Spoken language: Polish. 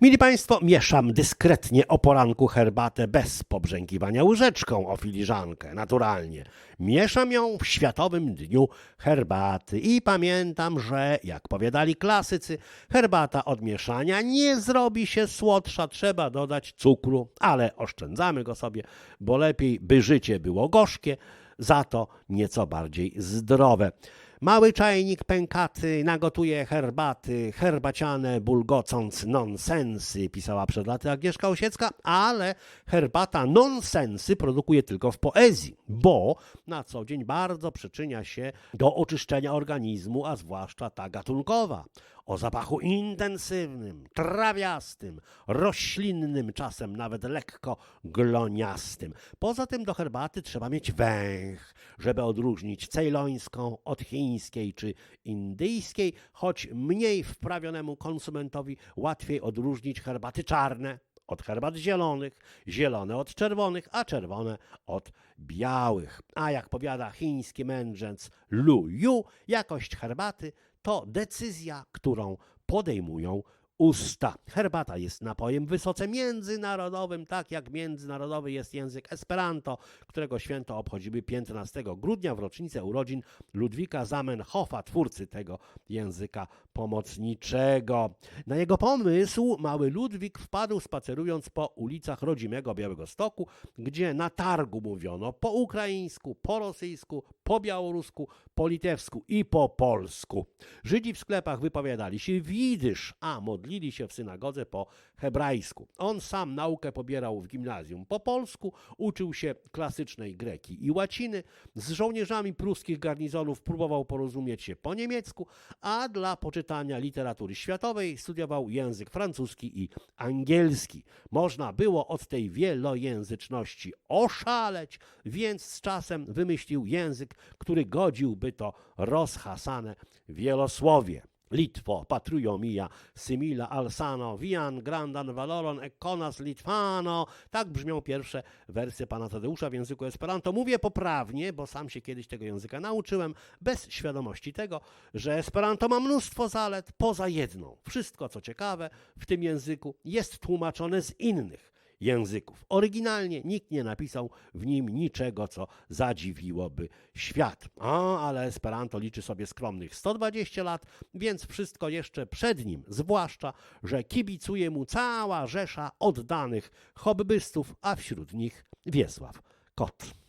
Mili Państwo, mieszam dyskretnie o poranku herbatę bez pobrzękiwania łyżeczką o filiżankę, naturalnie. Mieszam ją w Światowym Dniu Herbaty i pamiętam, że, jak powiadali klasycy, herbata od mieszania nie zrobi się słodsza, trzeba dodać cukru, ale oszczędzamy go sobie, bo lepiej by życie było gorzkie, za to nieco bardziej zdrowe. Mały czajnik pękaty nagotuje herbaty, herbaciane bulgocąc nonsensy, pisała przed laty Agnieszka Osiecka, ale herbata nonsensy produkuje tylko w poezji, bo na co dzień bardzo przyczynia się do oczyszczenia organizmu, a zwłaszcza ta gatunkowa. O zapachu intensywnym, trawiastym, roślinnym, czasem nawet lekko gloniastym. Poza tym do herbaty trzeba mieć węch, żeby odróżnić cejlońską od chińskiej czy indyjskiej, choć mniej wprawionemu konsumentowi łatwiej odróżnić herbaty czarne od herbat zielonych, zielone od czerwonych, a czerwone od białych. A jak powiada chiński mędrzec Lu Yu, jakość herbaty to decyzja, którą podejmują usta. Herbata jest napojem wysoce międzynarodowym, tak jak międzynarodowy jest język Esperanto, którego święto obchodzimy 15 grudnia w rocznicę urodzin Ludwika Zamenhofa, twórcy tego języka pomocniczego. Na jego pomysł mały Ludwik wpadł spacerując po ulicach rodzimego Białego Stoku, gdzie na targu mówiono po ukraińsku, po rosyjsku, po białorusku, po litewsku i po polsku. Żydzi w sklepach wypowiadali się widysz, a modlili się w synagodze po hebrajsku. On sam naukę pobierał w gimnazjum po polsku, uczył się klasycznej greki i łaciny, z żołnierzami pruskich garnizonów próbował porozumieć się po niemiecku, a dla poczytania literatury światowej studiował język francuski i angielski. Można było od tej wielojęzyczności oszaleć, więc z czasem wymyślił język, który godziłby to rozhasane wielosłowie. Litwo, patrujo mia, simila alsano, vian grandan valoron ekonas litfano. Tak brzmią pierwsze wersje pana Tadeusza w języku Esperanto. Mówię poprawnie, bo sam się kiedyś tego języka nauczyłem, bez świadomości tego, że Esperanto ma mnóstwo zalet poza jedną. Wszystko, co ciekawe w tym języku, jest tłumaczone z innych języków. Oryginalnie nikt nie napisał w nim niczego, co zadziwiłoby świat. O, ale Esperanto liczy sobie skromnych 120 lat, więc wszystko jeszcze przed nim, zwłaszcza, że kibicuje mu cała rzesza oddanych hobbystów, a wśród nich Wiesław Kot.